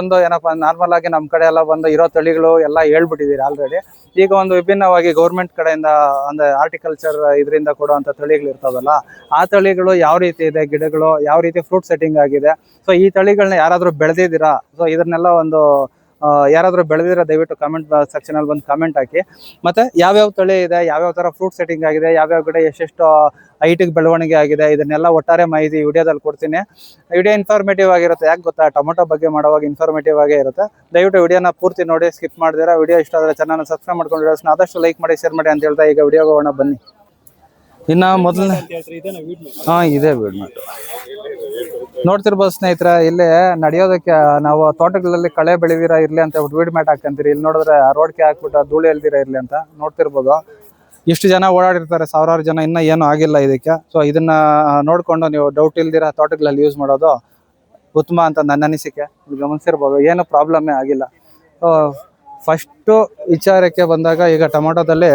ಒಂದು ಏನಪ್ಪಾ ನಾರ್ಮಲ್ ಆಗಿ ನಮ್ಮ ಕಡೆ ಎಲ್ಲ ಬಂದು ಇರೋ ತಳಿಗಳು ಎಲ್ಲ ಹೇಳ್ಬಿಟ್ಟಿದ್ದೀರಿ ಆಲ್ರೆಡಿ ಈಗ ಒಂದು ವಿಭಿನ್ನವಾಗಿ ಗೌರ್ಮೆಂಟ್ ಕಡೆಯಿಂದ ಅಂದ್ರೆ ಆರ್ಟಿಕಲ್ಚರ್ ಇದರಿಂದ ಕೊಡುವಂತ ತಳಿಗಳು ಇರ್ತಾವಲ್ಲ, ಆ ತಳಿಗಳು ಯಾವ ರೀತಿ ಇದೆ, ಗಿಡಗಳು ಯಾವ ರೀತಿ ಫ್ರೂಟ್ ಸೆಟ್ಟಿಂಗ್ ಆಗಿದೆ? ಸೊ ಈ ತಳಿಗಳನ್ನ ಯಾರಾದ್ರೂ ಬೆಳೆದಿದ್ದೀರಾ? ಸೊ ಇದನ್ನೆಲ್ಲ ಒಂದು ಯಾರಾದ್ರೂ ಬೆಳೆದಿರೋ ದಯವಿಟ್ಟು ಕಮೆಂಟ್ ಸೆಕ್ಷನಲ್ಲಿ ಬಂದು ಕಮೆಂಟ್ ಹಾಕಿ. ಮತ್ತೆ ಯಾವ್ಯಾವ ತಳಿ ಇದೆ ಯಾವ್ಯಾವ ತರ ಫ್ರೂಟ್ ಸೆಟ್ಟಿಂಗ್ ಆಗಿದೆ ಯಾವ್ಯಾವ ಗಿಡ ಎಷ್ಟೆಷ್ಟು ಹೈಟಿಗೆ ಬೆಳವಣಿಗೆ ಆಗಿದೆ ಇದನ್ನೆಲ್ಲ ಒಟ್ಟಾರೆ ಮಾಹಿತಿ ವಿಡಿಯೋದಲ್ಲಿ ಕೊಡ್ತೀನಿ. ವಿಡಿಯೋ ಇನ್ಫಾರ್ಮೇಟಿವ್ ಆಗಿರುತ್ತೆ ಯಾಕೆ ಗೊತ್ತಾ? ಟೊಮೊಟೊ ಬಗ್ಗೆ ಮಾಡುವಾಗ ಇನ್ಫಾರ್ಮೇಟಿವ್ ಆಗೇ ಇರುತ್ತೆ. ದಯವಿಟ್ಟು ವಿಡಿಯೋನ ಪೂರ್ತಿ ನೋಡಿ ಸ್ಕಿಪ್ ಮಾಡಿದ್ರೆ. ವಿಡಿಯೋ ಇಷ್ಟ ಆದರೆ ಚೆನ್ನಾಗಿ ಸಬ್ಸ್ಕ್ರೈಬ್ ಮಾಡ್ಕೊಂಡು videos ಆದಷ್ಟು ಲೈಕ್ ಮಾಡಿ ಶೇರ್ ಮಾಡಿ ಅಂತ ಹೇಳ್ತಾ ಈಗ ವಿಡಿಯೋಗೆ ಹೋಗೋಣ ಬನ್ನಿ. ಇನ್ನು ಮೊದಲನೇ ಹಾಂ ಇದೆ ಬಿಡ್ಮೆಟ್ಟು ನೋಡ್ತಿರ್ಬೋದು ಸ್ನೇಹಿತರೆ, ಇಲ್ಲಿ ನಡೆಯೋದಕ್ಕೆ ನಾವು ತೋಟಗಳಲ್ಲಿ ಕಳೆ ಬೆಳೆದಿರ ಇರ್ಲಿ ಅಂತ ವೀಡ್ ಮ್ಯಾಟ್ ಹಾಕಂತೀರಿ ಇಲ್ಲಿ ನೋಡಿದ್ರೆ ರೋಡ್ಗೆ ಹಾಕ್ಬಿಟ್ಟು ಧೂಳು ಎಲ್ದಿರ ಇರ್ಲಿ ಅಂತ ನೋಡ್ತಿರ್ಬೋದು. ಇಷ್ಟು ಜನ ಓಡಾಡಿರ್ತಾರೆ, ಸಾವಿರಾರು ಜನ, ಇನ್ನೂ ಏನು ಆಗಿಲ್ಲ ಇದಕ್ಕೆ. ಸೊ ಇದನ್ನ ನೋಡ್ಕೊಂಡು ನೀವು ಡೌಟ್ ಇಲ್ದಿರ ತೋಟಗಳಲ್ಲಿ ಯೂಸ್ ಮಾಡೋದು ಉತ್ತಮ ಅಂತ ನನ್ನ ಅನಿಸಿಕೆ. ಗಮನಿಸಿರ್ಬೋದು, ಏನು ಪ್ರಾಬ್ಲಮ್ಮೇ ಆಗಿಲ್ಲ. ಫಸ್ಟು ವಿಚಾರಕ್ಕೆ ಬಂದಾಗ, ಈಗ ಟೊಮೊಟೊದಲ್ಲಿ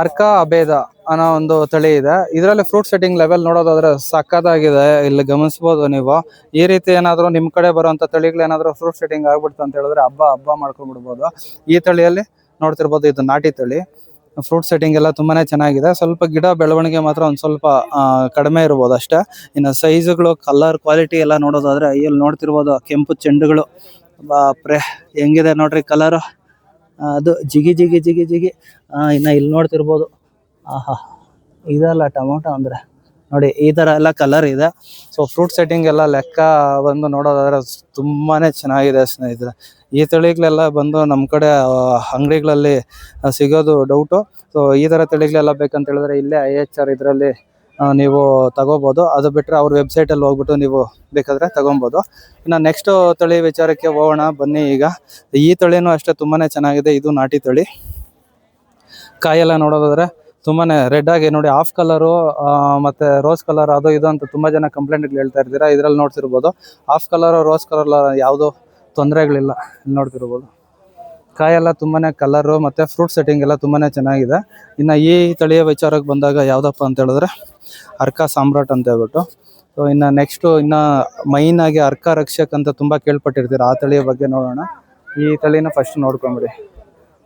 ಅರ್ಕ, ಅಭೇದ ಅನ್ನೋ ಒಂದು ತಳಿ ಇದೆ. ಇದರಲ್ಲಿ ಫ್ರೂಟ್ ಸೆಟ್ಟಿಂಗ್ ಲೆವೆಲ್ ನೋಡೋದಾದ್ರೆ ಸಕ್ಕತ್ತಾಗಿದೆ. ಇಲ್ಲಿ ಗಮನಿಸಬಹುದು ನೀವು. ಈ ರೀತಿ ಏನಾದರೂ ನಿಮ್ಮ ಕಡೆ ಬರುವಂತ ತಳಿಗಳು ಏನಾದರೂ ಫ್ರೂಟ್ ಸೆಟ್ಟಿಂಗ್ ಆಗ್ಬಿಡ್ತು ಅಂತ ಹೇಳಿದ್ರೆ ಹಬ್ಬ ಹಬ್ಬ ಮಾಡ್ಕೊಂಡ್ಬಿಡ್ಬೋದು. ಈ ತಳಿಯಲ್ಲಿ ನೋಡ್ತಿರ್ಬೋದು ಇದು ನಾಟಿ ತಳಿ. ಫ್ರೂಟ್ ಸೆಟ್ಟಿಂಗ್ ಎಲ್ಲ ತುಂಬಾನೇ ಚೆನ್ನಾಗಿದೆ. ಸ್ವಲ್ಪ ಗಿಡ ಬೆಳವಣಿಗೆ ಮಾತ್ರ ಒಂದು ಸ್ವಲ್ಪ ಕಡಿಮೆ ಇರ್ಬೋದು ಅಷ್ಟೇ. ಇನ್ನು ಸೈಜುಗಳು ಕಲರ್ ಕ್ವಾಲಿಟಿ ಎಲ್ಲ ನೋಡೋದಾದ್ರೆ, ಇಲ್ಲಿ ನೋಡ್ತಿರ್ಬೋದು ಕೆಂಪು ಚೆಂಡುಗಳು. ಬಾಪ್ರೆ ಹೆಂಗಿದೆ ನೋಡ್ರಿ ಕಲರ್ ಅದು ಜಿಗಿ ಜಿಗಿ ಜಿಗಿ ಜಿಗಿ ಇನ್ನು ಇಲ್ಲಿ ನೋಡ್ತಿರ್ಬೋದು. ಆಹಾ, ಇದಲ್ಲ ಟೊಮೊಟೊ ಅಂದರೆ. ನೋಡಿ, ಈ ಥರ ಎಲ್ಲ ಕಲರ್ ಇದೆ. ಸೊ ಫ್ರೂಟ್ ಸೆಟ್ಟಿಂಗ್ ಎಲ್ಲ ಲೆಕ್ಕ ಬಂದು ನೋಡೋದಾದ್ರೆ ತುಂಬಾ ಚೆನ್ನಾಗಿದೆ ಸ್ನೇಹಿತರೆ. ಈ ತಳಿಗಳೆಲ್ಲ ಬಂದು ನಮ್ಮ ಕಡೆ ಅಂಗಡಿಗಳಲ್ಲಿ ಸಿಗೋದು ಡೌಟು ಸೊ ಈ ಥರ ತಳಿಗಳೆಲ್ಲ ಬೇಕಂತ ಹೇಳಿದ್ರೆ ಇಲ್ಲೇ ಐ ಎಚ್ ಆರ್ ಇದರಲ್ಲಿ ನೀವು ತಗೋಬಹುದು ಅದು ಬಿಟ್ಟರೆ ಅವ್ರ ವೆಬ್ಸೈಟಲ್ಲಿ ಹೋಗ್ಬಿಟ್ಟು ನೀವು ಬೇಕಾದ್ರೆ ತಗೊಬೋದು. ಇನ್ನು ನೆಕ್ಸ್ಟ್ ತಳಿ ವಿಚಾರಕ್ಕೆ ಹೋಗೋಣ. ಬನ್ನಿ ಈಗ. ಈ ತಳಿನೂ ಅಷ್ಟೇ ತುಂಬಾನೇ ಚೆನ್ನಾಗಿದೆ. ಇದು ನಾಟಿ ತಳಿ. ಕಾಯೆಲ್ಲ ನೋಡೋದಾದ್ರೆ ತುಂಬಾನೇ ರೆಡ್ ಆಗಿ ನೋಡಿ ಆಫ್ ಕಲರು ಮತ್ತೆ ರೋಸ್ ಕಲರ್ ಅದು ಇದು ಅಂತ ತುಂಬಾ ಜನ ಕಂಪ್ಲೇಂಟ್ ಹೇಳ್ತಾ ಇರ್ತೀರಾ? ಇದ್ರಲ್ಲಿ ನೋಡ್ತಿರ್ಬೋದು. ಆಫ್ ಕಲರ್ ರೋಸ್ ಕಲರ್ ಯಾವುದು ತೊಂದರೆಗಳಿಲ್ಲ. ನೋಡ್ತಿರ್ಬೋದು. ಕಾಯೆಲ್ಲ ತುಂಬಾನೇ ಕಲರು ಮತ್ತೆ ಫ್ರೂಟ್ ಸೆಟ್ಟಿಂಗ್ ಎಲ್ಲ ತುಂಬಾನೇ ಚೆನ್ನಾಗಿದೆ. ಇನ್ನು ಈ ತಳಿಯ ವಿಚಾರಕ್ಕೆ ಬಂದಾಗ ಯಾವುದಪ್ಪ ಅಂತ ಹೇಳಿದ್ರೆ ಅರ್ಕ ಸಾಮ್ರಾಟ್ ಅಂತ ಹೇಳ್ಬಿಟ್ಟು. ಸೊ ಇನ್ನು ನೆಕ್ಸ್ಟು ಇನ್ನು ಮೈನ್ ಆಗಿ ಅರ್ಕ ರಕ್ಷಕ್ ಅಂತ ತುಂಬಾ ಕೇಳ್ಪಟ್ಟಿರ್ತೀರ. ಆ ತಳಿಯ ಬಗ್ಗೆ ನೋಡೋಣ. ಈ ತಳಿನ ಫಸ್ಟ್ ನೋಡ್ಕೊಂಬಿಡಿ.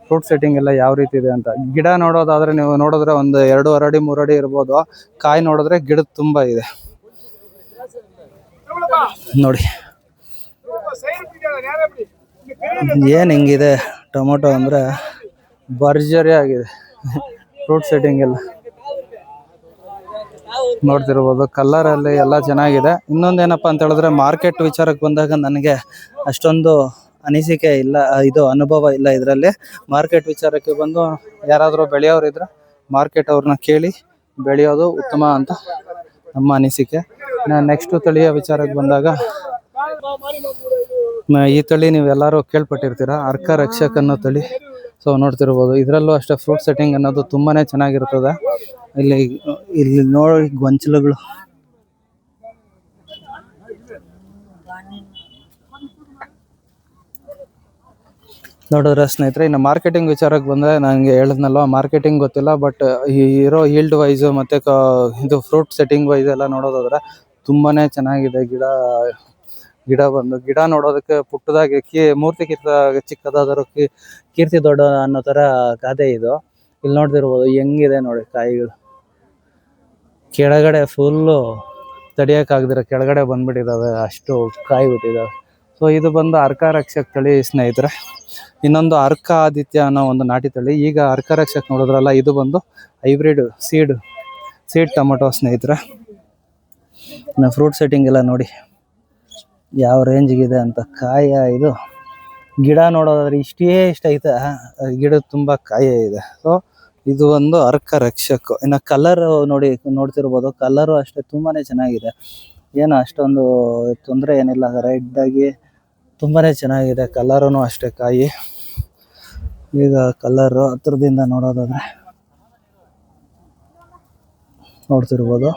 ಫ್ರೂಟ್ ಸೆಟ್ಟಿಂಗ್ ಎಲ್ಲ ಯಾವ ರೀತಿ ಇದೆ ಅಂತ. ಗಿಡ ನೋಡೋದಾದ್ರೆ ನೀವು ನೋಡಿದ್ರೆ ಒಂದು ಎರಡು ಅರಡಿ ಮೂರಡಿ ಇರ್ಬೋದು. ಕಾಯಿ ನೋಡಿದ್ರೆ ಗಿಡದ ತುಂಬ ಇದೆ. ನೋಡಿ. ಏನ್ ಹಿಂಗಿದೆ? ಟೊಮೊಟೊ ಅಂದ್ರೆ ಭರ್ಜರಿ ಆಗಿದೆ. ಫ್ರೂಟ್ ಸೆಟ್ಟಿಂಗ್ ಎಲ್ಲ. ನೋಡ್ತಿರ್ಬೋದು ಕಲರ್ ಅಲ್ಲಿ ಎಲ್ಲ ಚೆನ್ನಾಗಿದೆ. ಇನ್ನೊಂದು ಏನಪ್ಪ ಅಂತ ಹೇಳಿದ್ರೆ ಮಾರ್ಕೆಟ್ ವಿಚಾರಕ್ಕೆ ಬಂದಾಗ ನನಗೆ ಅಷ್ಟೊಂದು ಅನಿಸಿಕೆ ಇಲ್ಲ, ಇದು ಅನುಭವ ಇಲ್ಲ ಇದರಲ್ಲಿ. ಮಾರ್ಕೆಟ್ ವಿಚಾರಕ್ಕೆ ಬಂದು ಯಾರಾದರೂ ಬೆಳೆಯೋರಿದ್ರೆ ಮಾರ್ಕೆಟ್ ಅವ್ರನ್ನ ಕೇಳಿ ಬೆಳೆಯೋದು ಉತ್ತಮ ಅಂತ ನಮ್ಮ ಅನಿಸಿಕೆ. ನೆಕ್ಸ್ಟು ತಳಿಯ ವಿಚಾರಕ್ಕೆ ಬಂದಾಗ ಈ ತಳಿ ನೀವೆಲ್ಲರೂ ಕೇಳ್ಪಟ್ಟಿರ್ತೀರ? ಅರ್ಕ ರಕ್ಷಕ ಅನ್ನೋ ತಳಿ. ಸೊ ನೋಡ್ತಿರ್ಬೋದು. ಇದರಲ್ಲೂ ಅಷ್ಟೇ ಫ್ರೂಟ್ ಸೆಟ್ಟಿಂಗ್ ಅನ್ನೋದು ತುಂಬಾನೇ ಚೆನ್ನಾಗಿರ್ತದೆ. ಇಲ್ಲಿ ಇಲ್ಲಿ ನೋಡಿ ಗೊಂಚಲುಗಳು. ನೋಡಿದ್ರೆ ಸ್ನೇಹಿತರೆ, ಇನ್ನು ಮಾರ್ಕೆಟಿಂಗ್ ವಿಚಾರಕ್ಕೆ ಬಂದರೆ ನನಗೆ ಹೇಳಿದ್ನಲ್ವ ಮಾರ್ಕೆಟಿಂಗ್ ಗೊತ್ತಿಲ್ಲ ಬಟ್ ಇರೋ ಈಲ್ಡ್ ವೈಸು ಮತ್ತು ಇದು ಫ್ರೂಟ್ ಸೆಟ್ಟಿಂಗ್ ವೈಸ್ ಎಲ್ಲ ನೋಡೋದಾದ್ರೆ ತುಂಬಾನೇ ಚೆನ್ನಾಗಿದೆ ಗಿಡ. ಗಿಡ ಬಂದು ಗಿಡ ನೋಡೋದಕ್ಕೆ ಪುಟ್ಟದಾಗಿ ಕೀ, ಮೂರ್ತಿ ಕಿತ್ತ ಚಿಕ್ಕದಾದರೂ ಕೀ, ಕೀರ್ತಿ ದೊಡ್ಡ ಅನ್ನೋ ಥರ ಗಾದೆ ಇದು. ಇಲ್ಲಿ ನೋಡ್ತಿರ್ಬೋದು ಹೆಂಗಿದೆ ನೋಡಿ ಕಾಯಿಗಳು. ಕೆಳಗಡೆ ಫುಲ್ಲು ತಡಿಯೋಕ್ಕಾಗದಿರ ಕೆಳಗಡೆ ಬಂದ್ಬಿಟ್ಟಿದ್ದಾವೆ, ಅಷ್ಟು ಕಾಯಿ ಬಿಟ್ಟಿದ್ದಾವೆ. ಸೊ ಇದು ಬಂದು ಅರ್ಕ ರಕ್ಷಕ್ ತಳಿ ಸ್ನೇಹಿತರೆ. ಇನ್ನೊಂದು ಅರ್ಕ ಆದಿತ್ಯ ಅನ್ನೋ ಒಂದು ನಾಟಿ ತಳಿ. ಈಗ ಅರ್ಕ ರಕ್ಷಕ್ ನೋಡಿದ್ರಲ್ಲ, ಇದು ಬಂದು ಹೈಬ್ರಿಡ್ ಸೀಡ್ ಸೀಡ್ ಟೊಮೊಟೊ ಸ್ನೇಹಿತರೆ. ಫ್ರೂಟ್ ಸೆಟ್ಟಿಂಗ್ ಎಲ್ಲ ನೋಡಿ. ಯಾವ ರೇಂಜಿಗಿದೆ ಅಂತ ಕಾಯ ಇದು. ಗಿಡ ನೋಡೋದಾದ್ರೆ ಇಷ್ಟೇ ಇಷ್ಟ ಐತೆ. ಗಿಡ ತುಂಬ ಕಾಯ ಇದೆ. ಸೊ ಇದು ಒಂದು ಅರ್ಕ ರಕ್ಷಕ. ಇನ್ನು ಕಲರ್ ನೋಡಿ, ನೋಡ್ತಿರ್ಬೋದು. ಕಲರು ಅಷ್ಟೇ ತುಂಬಾನೇ ಚೆನ್ನಾಗಿದೆ. ಏನು ಅಷ್ಟೊಂದು ತೊಂದರೆ ಏನಿಲ್ಲ. ರೆಡ್ ಆಗಿ ತುಂಬಾನೇ ಚೆನ್ನಾಗಿದೆ. ಕಲರೂ ಅಷ್ಟೇ ಕಾಯಿ. ಈಗ ಕಲರು ಹತ್ರದಿಂದ ನೋಡೋದಾದ್ರೆ ನೋಡ್ತಿರ್ಬೋದು.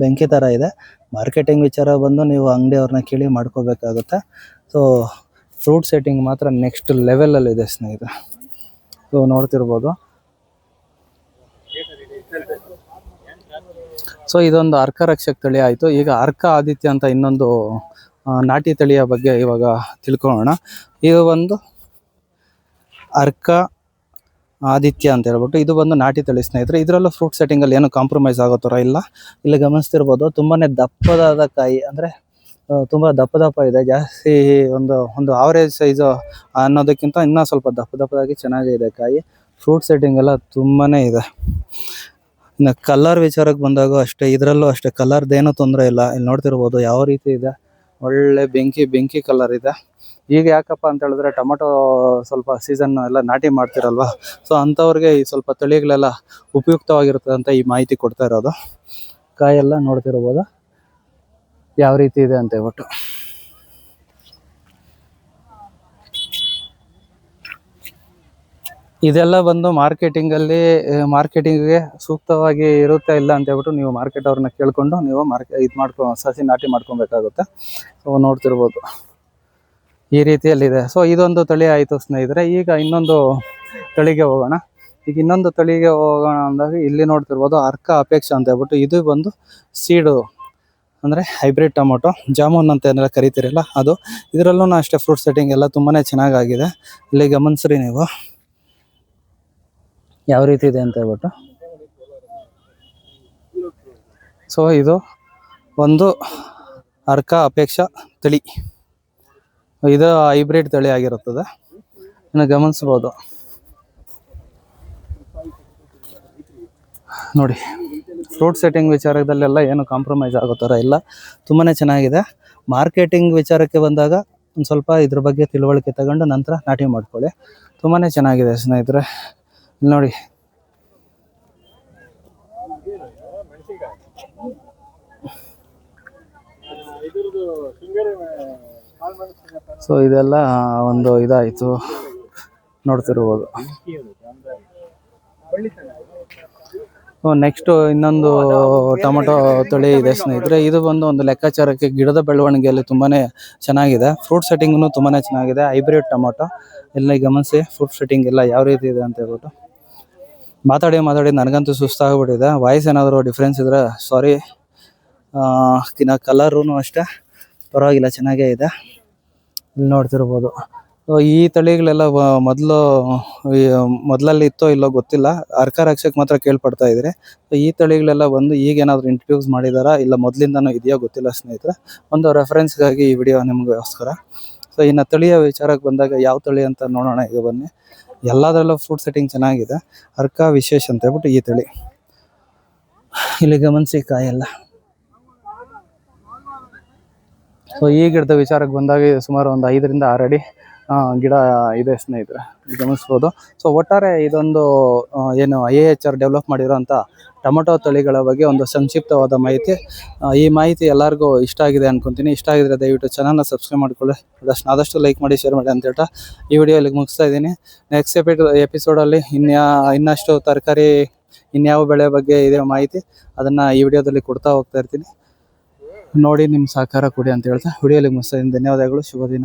ಬೆಂಕಿ ಥರ ಇದೆ. ಮಾರ್ಕೆಟಿಂಗ್ ವಿಚಾರ ಬಂದು ನೀವು ಅಂಗಡಿಯವ್ರನ್ನ ಕೇಳಿ ಮಾಡ್ಕೋಬೇಕಾಗುತ್ತೆ. ಸೊ ಫ್ರೂಟ್ ಸೆಟ್ಟಿಂಗ್ ಮಾತ್ರ ನೆಕ್ಸ್ಟ್ ಲೆವೆಲಲ್ಲಿ ಇದೆ ಸ್ನೇಹಿತರೆ. ಸೊ ನೋಡ್ತಿರ್ಬೋದು. ಸೊ ಇದೊಂದು ಅರ್ಕ ರಕ್ಷಕ್ ತಳಿ ಆಯಿತು. ಈಗ ಅರ್ಕ ಆದಿತ್ಯ ಅಂತ ಇನ್ನೊಂದು ನಾಟಿ ತಳಿಯ ಬಗ್ಗೆ ಇವಾಗ ತಿಳ್ಕೊಳ್ಳೋಣ. ಇದು ಒಂದು ಅರ್ಕ ಆದಿತ್ಯ ಅಂತ ಹೇಳ್ಬಿಟ್ಟು ಇದು ಬಂದು ನಾಟಿ ತಳಿ ಸ್ನೇಹಿತರೆ, ಇದರಲ್ಲೂ ಫ್ರೂಟ್ ಸೆಟ್ಟಿಂಗಲ್ಲಿ ಏನು ಕಾಂಪ್ರಮೈಸ್ ಆಗೋ ಥರ ಇಲ್ಲ. ಇಲ್ಲಿ ಗಮನಿಸ್ತಿರ್ಬೋದು, ತುಂಬಾನೇ ದಪ್ಪದಾದ ಕಾಯಿ, ಅಂದರೆ ತುಂಬ ದಪ್ಪ ದಪ್ಪ ಇದೆ. ಜಾಸ್ತಿ ಒಂದು ಒಂದು ಆವರೇಜ್ ಸೈಜು ಅನ್ನೋದಕ್ಕಿಂತ ಇನ್ನೂ ಸ್ವಲ್ಪ ದಪ್ಪ ದಪ್ಪದಾಗಿ ಚೆನ್ನಾಗಿದೆ ಕಾಯಿ. ಫ್ರೂಟ್ ಸೆಟ್ಟಿಂಗ್ ಎಲ್ಲ ತುಂಬಾನೇ ಇದೆ. ಇನ್ನು ಕಲರ್ ವಿಚಾರಕ್ಕೆ ಬಂದಾಗ ಅಷ್ಟೇ, ಇದರಲ್ಲೂ ಅಷ್ಟೇ ಕಲರ್ದೇನೂ ತೊಂದರೆ ಇಲ್ಲ. ಇಲ್ಲಿ ನೋಡ್ತಿರ್ಬೋದು, ಯಾವ ರೀತಿ ಇದೆ. ಒಳ್ಳೆ ಬೆಂಕಿ ಬೆಂಕಿ ಕಲರ್ ಇದೆ. ಈಗ ಯಾಕಪ್ಪ ಅಂತ ಹೇಳಿದ್ರೆ ಟೊಮೊಟೊ ಸ್ವಲ್ಪ ಸೀಸನ್ ಎಲ್ಲ ನಾಟಿ ಮಾಡ್ತಿರಲ್ವಾ? ಸೊ ಅಂಥವ್ರಿಗೆ ಈ ಸ್ವಲ್ಪ ತಳಿಗಳೆಲ್ಲ ಉಪಯುಕ್ತವಾಗಿರುತ್ತೆ ಅಂತ ಈ ಮಾಹಿತಿ ಕೊಡ್ತಾ ಇರೋದು. ಕಾಯೆಲ್ಲ ನೋಡ್ತಿರ್ಬೋದು? ಯಾವ ರೀತಿ ಇದೆ ಅಂತ ಹೇಳ್ಬಿಟ್ಟು. ಇದೆಲ್ಲ ಬಂದು ಮಾರ್ಕೆಟಿಂಗಲ್ಲಿ ಮಾರ್ಕೆಟಿಂಗ್ಗೆ ಸೂಕ್ತವಾಗಿ ಇರುತ್ತೆ ಇಲ್ಲ ಅಂತ ಹೇಳ್ಬಿಟ್ಟು ನೀವು ಮಾರ್ಕೆಟ್ ಅವ್ರನ್ನ ಕೇಳ್ಕೊಂಡು ನೀವು ಮಾರ್ಕೆ ಇದು ಮಾಡ್ಕೊ ಸಸಿ ನಾಟಿ ಮಾಡ್ಕೊಬೇಕಾಗುತ್ತೆ. ಸೊ ನೋಡ್ತಿರ್ಬೋದು. ಈ ರೀತಿಯಲ್ಲಿದೆ. ಸೊ ಇದೊಂದು ತಳಿ ಆಯಿತು ಸ್ನೇಹಿತರೆ. ಈಗ ಇನ್ನೊಂದು ತಳಿಗೆ ಹೋಗೋಣ. ಈಗ ಇನ್ನೊಂದು ತಳಿಗೆ ಹೋಗೋಣ ಅಂದಾಗ ಇಲ್ಲಿ ನೋಡ್ತಿರ್ಬೋದು ಅರ್ಕ ಅಪೇಕ್ಷ ಅಂತ ಹೇಳ್ಬಿಟ್ಟು ಇದು ಬಂದು ಸೀಡು, ಅಂದರೆ ಹೈಬ್ರಿಡ್ ಟೊಮೊಟೊ, ಜಾಮೂನ್ ಅಂತ ಏನೆಲ್ಲ ಕರಿತೀರಲ್ಲ ಅದು. ಇದರಲ್ಲೂ ಅಷ್ಟೇ ಫ್ರೂಟ್ ಸೆಟ್ಟಿಂಗ್ ಎಲ್ಲ ತುಂಬಾ ಚೆನ್ನಾಗಾಗಿದೆ. ಇಲ್ಲಿ ಗಮನಿಸ್ರಿ ನೀವು. ಯಾವ ರೀತಿ ಇದೆ ಅಂತ ಹೇಳ್ಬಿಟ್ಟು. ಸೊ ಇದು ಒಂದು ಅರ್ಕ ಅಪೇಕ್ಷ ತಳಿ. ಇದು ಹೈಬ್ರಿಡ್ ತಳಿ ಆಗಿರುತ್ತದೆ. ಇನ್ನು ಗಮನಿಸ್ಬೋದು ನೋಡಿ ಫ್ರೂಟ್ ಸೆಟ್ಟಿಂಗ್ ವಿಚಾರದಲ್ಲೆಲ್ಲ ಏನು ಕಾಂಪ್ರಮೈಸ್ ಆಗೋ ಥರ ಇಲ್ಲ. ತುಂಬಾ ಚೆನ್ನಾಗಿದೆ. ಮಾರ್ಕೆಟಿಂಗ್ ವಿಚಾರಕ್ಕೆ ಬಂದಾಗ ಒಂದು ಸ್ವಲ್ಪ ಇದ್ರ ಬಗ್ಗೆ ತಿಳುವಳಿಕೆ ತಗೊಂಡು ನಂತರ ನಾಟಿ ಮಾಡ್ಕೊಳ್ಳಿ. ತುಂಬಾ ಚೆನ್ನಾಗಿದೆ ಸ್ನೇಹಿತರೆ. ನೋಡಿ. ಸೊ ಇದೆಲ್ಲ ಒಂದು ಇದಾಯಿತು. ನೋಡ್ತಿರ್ಬೋದು. ನೆಕ್ಸ್ಟು ಇನ್ನೊಂದು ಟೊಮೆಟೊ ತಳಿ ಇದೆ, ಸ್ನೇಹಿತರೆ. ಇದು ಬಂದು ಒಂದು ಲೆಕ್ಕಾಚಾರಕ್ಕೆ ಗಿಡದ ಬೆಳವಣಿಗೆಯಲ್ಲಿ ತುಂಬಾನೇ ಚೆನ್ನಾಗಿದೆ. ಫ್ರೂಟ್ ಸೆಟ್ಟಿಂಗ್ನು ತುಂಬಾನೇ ಚೆನ್ನಾಗಿದೆ. Hybrid tomato. ಎಲ್ಲ ಗಮನಿಸಿ ಫ್ರೂಟ್ ಸೆಟ್ಟಿಂಗ್ ಎಲ್ಲ ಯಾವ ರೀತಿ ಇದೆ ಅಂತ ಹೇಳ್ಬಿಟ್ಟು. ಮಾತಾಡಿ ಮಾತಾಡಿ, ನನಗಂತೂ ಸುಸ್ತಾಗ್ಬಿಟ್ಟಿದೆ. ವಾಯ್ಸ್ ಏನಾದರೂ ಡಿಫ್ರೆನ್ಸ್ ಇದ್ರೆ ಸಾರಿ ಕಿನ್ನ ಕಲರೂ ಅಷ್ಟೇ. ಪರವಾಗಿಲ್ಲ, ಚೆನ್ನಾಗೇ ಇದೆ. ಇಲ್ಲಿ ನೋಡ್ತಿರ್ಬೋದು. ಈ ತಳಿಗಳೆಲ್ಲ ಮೊದಲು ಮೊದಲಲ್ಲಿ ಇತ್ತೋ ಇಲ್ಲೋ ಗೊತ್ತಿಲ್ಲ. ಅರ್ಕ ರಕ್ಷಕ್ ಮಾತ್ರ ಕೇಳ್ಪಡ್ತಾ ಇದ್ರೆ. ಈ ತಳಿಗಳೆಲ್ಲ ಬಂದು ಈಗ ಏನಾದರೂ ಮಾಡಿದಾರ ಮಾಡಿದಾರಾ ಇಲ್ಲ ಮೊದಲಿಂದನೂ ಇದೆಯೋ ಗೊತ್ತಿಲ್ಲ ಸ್ನೇಹಿತರೆ. ಒಂದು ರೆಫರೆನ್ಸ್ಗಾಗಿ ಈ ವಿಡಿಯೋ ನಿಮಗೋಸ್ಕರ. ಸೊ ಇನ್ನು ತಳಿಯ ವಿಚಾರಕ್ಕೆ ಬಂದಾಗ ಯಾವ ತಳಿ ಅಂತ ನೋಡೋಣ ಈಗ ಬನ್ನಿ. ಎಲ್ಲದರಲ್ಲೂ ಫ್ರೂಟ್ ಸೆಟ್ಟಿಂಗ್ ಚೆನ್ನಾಗಿದೆ. ಅರ್ಕ ವಿಶೇಷ ಅಂತ ಹೇಳ್ಬಿಟ್ಟು ಈ ತಳಿ. ಇಲ್ಲಿ ಗಮನಿಸಿ ಕಾಯೆಲ್ಲ. ಸೊ ಈ ಗಿಡದ ವಿಚಾರಕ್ಕೆ ಬಂದಾಗ ಸುಮಾರು ಒಂದು ಐದರಿಂದ ಆರು ಅಡಿ ಗಿಡ ಇದೆ ಸ್ನೇಹಿತರೆ. ಗಮನಿಸ್ಬೋದು. ಸೊ ಒಟ್ಟಾರೆ ಇದೊಂದು ಏನು I A H R develop ಮಾಡಿರೋಂಥ ಟೊಮೊಟೊ ತಳಿಗಳ ಬಗ್ಗೆ ಒಂದು ಸಂಕ್ಷಿಪ್ತವಾದ ಮಾಹಿತಿ. ಈ ಮಾಹಿತಿ ಎಲ್ಲರಿಗೂ ಇಷ್ಟ ಆಗಿದೆ ಅನ್ಕೊಂತೀನಿ. ಇಷ್ಟ ಆಗಿದ್ರೆ ದಯವಿಟ್ಟು ಚಾನಲ್ನ ಸಬ್ಸ್ಕ್ರೈಬ್ ಮಾಡ್ಕೊಳ್ಳಿ. ಅದಷ್ಟು ಆದಷ್ಟು ಲೈಕ್ ಮಾಡಿ ಶೇರ್ ಮಾಡಿ ಅಂತ ಹೇಳ್ತಾ ಈ ವಿಡಿಯೋ ಇಲ್ಲಿಗೆ ಮುಗಿಸ್ತಾ ಇದ್ದೀನಿ. ನೆಕ್ಸ್ಟ್ ಎಪಿ ಎಪಿಸೋಡಲ್ಲಿ ಇನ್ಯಾ, ಇನ್ನಷ್ಟು ತರಕಾರಿ, ಇನ್ಯಾವ ಬೆಳೆ ಬಗ್ಗೆ ಇದೆ ಮಾಹಿತಿ, ಅದನ್ನು ಈ ವಿಡಿಯೋದಲ್ಲಿ ಕೊಡ್ತಾ ಹೋಗ್ತಾ ಇರ್ತೀನಿ. ನೋಡಿ ನಿಮ್ಮ ಸಹಕಾರ ಕೊಡಿ ಅಂತ ಹೇಳ್ತಾ ವಿಡಿಯೋಲಿ ಮುಗಿಸ್ತಾ ಧನ್ಯವಾದಗಳು ಶುಭ ದಿನ.